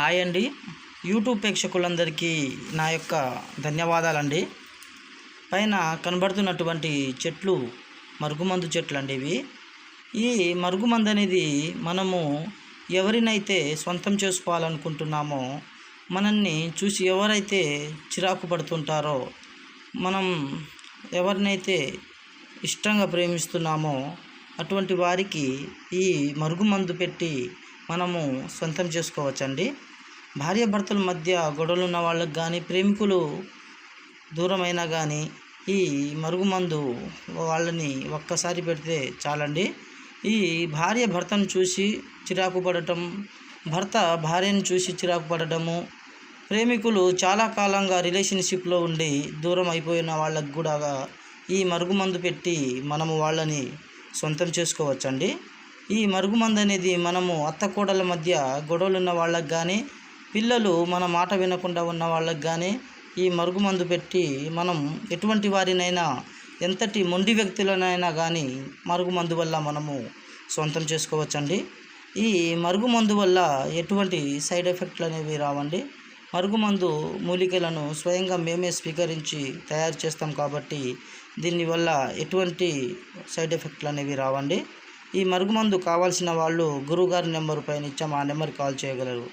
Hi అండి. YouTube ప్రేక్షకులందరికీ నా యొక్క ధన్యవాదాలండి. పైన కనబడుతున్నటువంటి చెట్లు మరుగుమందు చెట్లు అండి ఇవి. ఈ మరుగుమందు అనేది మనము ఎవరినైతే సొంతం చేసుకోవాలనుకుంటున్నామో మనల్ని చూసి ఎవరైతే చిరాకు పడుతుంటారో మనం ఎవరినైతే ఇష్టంగా ప్రేమిస్తున్నామో అటువంటి వారికి ఈ మరుగుమందు పెట్టి మనము సొంతం చేసుకోవచ్చండి. భార్యాభర్తల మధ్య గొడవలు ఉన్న వాళ్ళకి కానీ ప్రేమికులు దూరమైనా కానీ ఈ మరుగుమందు వాళ్ళని ఒక్కసారి పెడితే చాలండి. ఈ భార్య భర్తను చూసి చిరాకు పడటం భర్త భార్యను చూసి చిరాకు పడటము ప్రేమికులు చాలా కాలంగా రిలేషన్షిప్లో ఉండి దూరం అయిపోయిన వాళ్ళకు కూడా ఈ మరుగుమందు పెట్టి మనము వాళ్ళని సొంతం చేసుకోవచ్చండి. ఈ మరుగుమందు అనేది మనము అత్త కోడల మధ్య గొడవలు ఉన్న వాళ్ళకు కానీ పిల్లలు మన మాట వినకుండా ఉన్న వాళ్ళకి కానీ ఈ మరుగుమందు పెట్టి మనం ఎటువంటి వారినైనా ఎంతటి మొండి వ్యక్తులనైనా కానీ మరుగుమందు వల్ల మనము సొంతం చేసుకోవచ్చండి. ఈ మరుగుమందు వల్ల ఎటువంటి సైడ్ ఎఫెక్ట్లు అనేవి రావండి. మరుగుమందు మూలికలను స్వయంగా మేమే స్వీకరించి తయారు చేస్తాం కాబట్టి దీనివల్ల ఎటువంటి సైడ్ ఎఫెక్ట్లు అనేవి రావండి. ఈ మరుగుమందు కావాల్సిన వాళ్ళు గురువుగారి నెంబర్ పైన ఇచ్చాము ఆ నెంబర్కి కాల్ చేయగలరు.